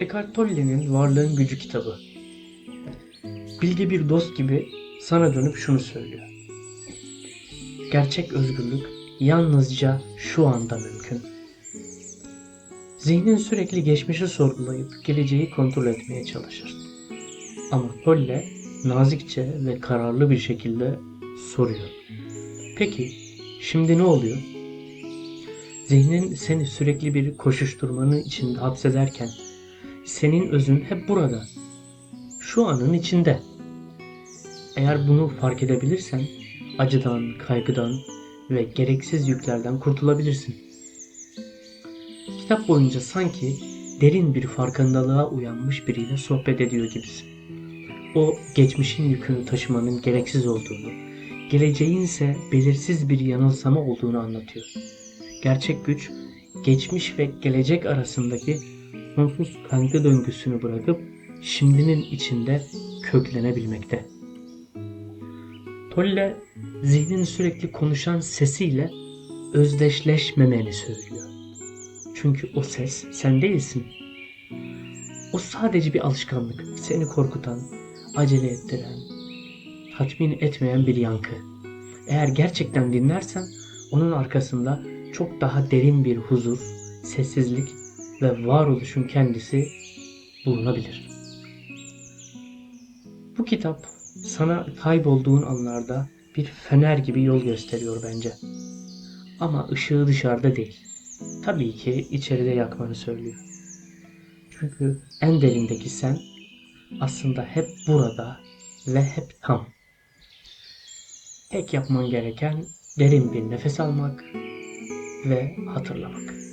Eckhart Tolle'nin Varlığın Gücü kitabı. Bilge bir dost gibi sana dönüp şunu söylüyor. Gerçek özgürlük yalnızca şu anda mümkün. Zihnin sürekli geçmişi sorgulayıp geleceği kontrol etmeye çalışır. Ama Tolle nazikçe ve kararlı bir şekilde soruyor. Peki şimdi ne oluyor? Zihnin seni sürekli bir koşuşturmanın içinde hapsederken senin özün hep burada. Şu anın içinde. Eğer bunu fark edebilirsen acıdan, kaygıdan ve gereksiz yüklerden kurtulabilirsin. Kitap boyunca sanki derin bir farkındalığa uyanmış biriyle sohbet ediyor gibisin. O geçmişin yükünü taşımanın gereksiz olduğunu, geleceğin ise belirsiz bir yanılsama olduğunu anlatıyor. Gerçek güç, geçmiş ve gelecek arasındaki sonsuz kaygı döngüsünü bırakıp şimdinin içinde köklenebilmekte. Tolle zihnin sürekli konuşan sesiyle özdeşleşmemeni söylüyor. Çünkü o ses sen değilsin. O sadece bir alışkanlık, seni korkutan, acele ettiren, tatmin etmeyen bir yankı. Eğer gerçekten dinlersen onun arkasında çok daha derin bir huzur, sessizlik ve varoluşun kendisi bulunabilir. Bu kitap sana kaybolduğun anlarda bir fener gibi yol gösteriyor bence. Ama ışığı dışarıda değil. Tabii ki içeride yakmanı söylüyor. Çünkü en derindeki sen aslında hep burada ve hep tam. Tek yapman gereken derin bir nefes almak ve hatırlamak.